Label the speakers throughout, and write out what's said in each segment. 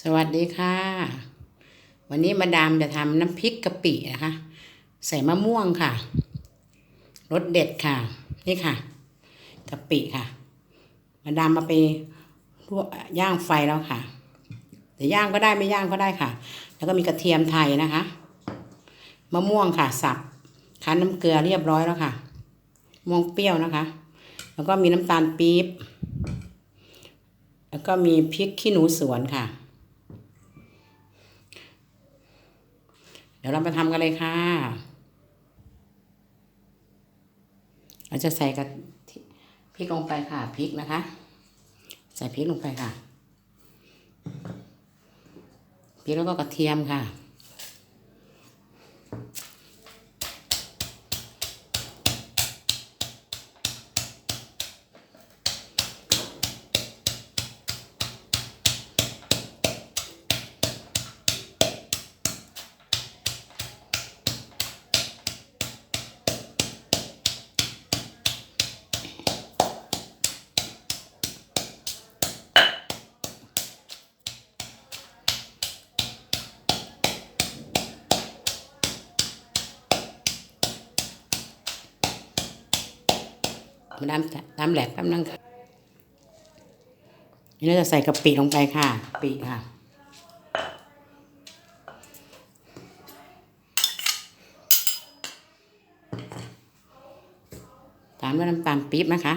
Speaker 1: สวัสดีค่ะ วันนี้มาดามจะทำน้ำพริกกะปินะคะ ใส่มะม่วงค่ะรสเด็ดค่ะ นี่ค่ะกะปิค่ะ มาดามมาไปลวกย่างไฟแล้วค่ะแต่ย่างก็ได้ไม่ย่างก็ได้ค่ะ แล้วก็มีกระเทียมไทยนะคะ มะม่วงค่ะ สับคั้นน้ำเกลือเรียบร้อยแล้วค่ะมะม่วงเปรี้ยวนะคะ แล้วก็มีน้ำตาลปี๊บแล้วก็มีพริกขี้หนูสวนค่ะ เดี๋ยวเรามาทำกันเลยค่ะ เราจะใส่กับพริกลงไปค่ะพริกนะคะ ใส่พริกลงไปค่ะพริกแล้วก็กระเทียมค่ะ มาดามดามแหลกแป๊บนึงค่ะนี่เราจะใส่กะปิลงไปค่ะกะปิค่ะ ตามด้วยน้ำตาลปี๊บนะคะ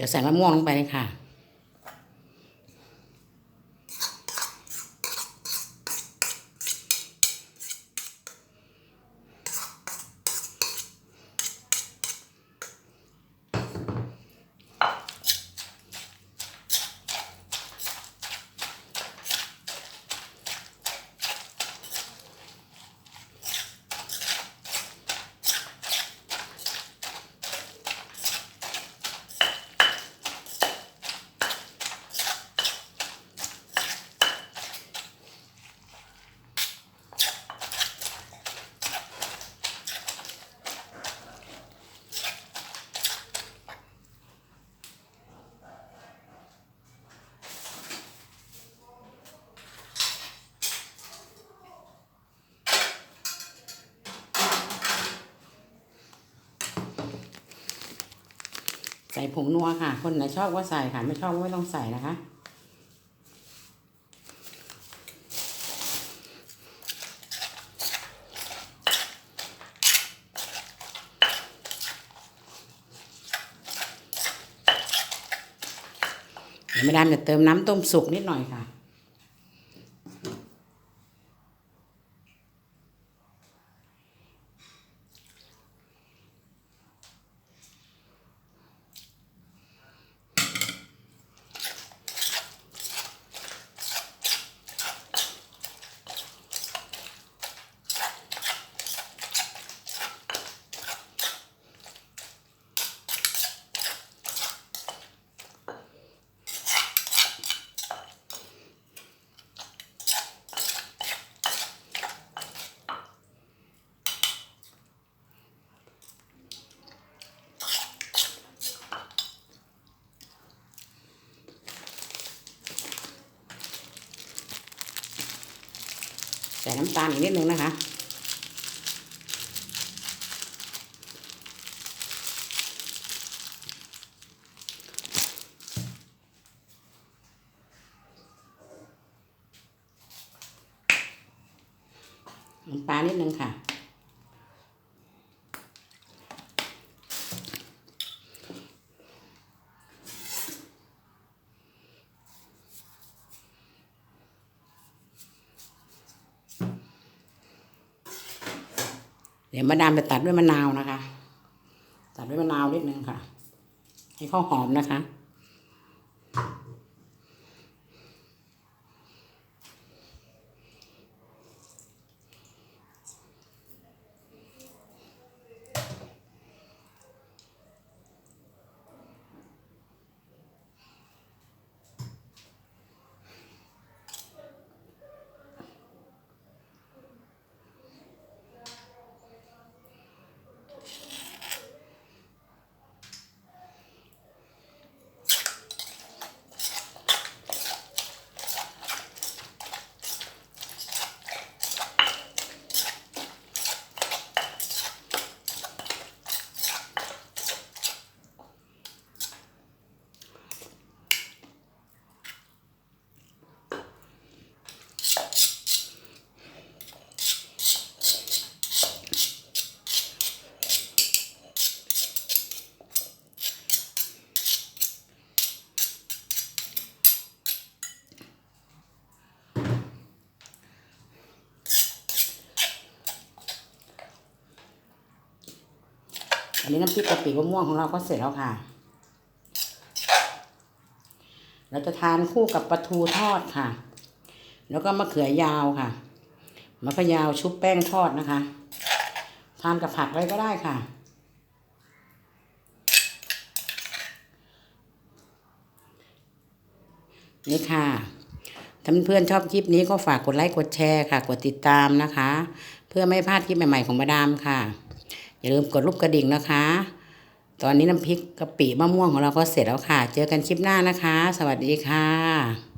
Speaker 1: เดี๋ยวใส่มะม่วงลงไปเลยค่ะ ส่ผงนัวค่ะ คนไหนชอบก็ใส่ค่ะ ไม่ชอบก็ไม่ต้องใส่นะคะเดี๋ยวแม่ดามจะเติมน้ำต้มสุกนิดหน่อยค่ะ น้ำตาลอีกนิดนึงนะคะน้ำปลานิดนึงค่ะ เดี๋ยวมาดามจะตัดด้วยมะนาวนะคะ ตัดด้วยมะนาวนิดนึงค่ะ ให้ข้าวหอมนะคะ อันนี้น้ำพริกกะปิมะม่วงของเราก็เสร็จแล้วค่ะ เราจะทานคู่กับปลาทูทอดค่ะ แล้วก็มะเขือยาวค่ะมะเขือยาวชุบแป้งทอดนะคะ ทานกับผักอะไรก็ได้ค่ะ นี่ค่ะถ้าเพื่อนชอบคลิปนี้ก็ฝากกดไลค์กดแชร์ค่ะ กดติดตามนะคะ เพื่อไม่พลาดคลิปใหม่ๆของมาดามค่ะ อย่าลืมกดรูปกระดิ่งนะคะ ตอนนี้น้ำพริกกะปิมะม่วงของเราก็เสร็จแล้วค่ะ เจอกันคลิปหน้านะคะ สวัสดีค่ะ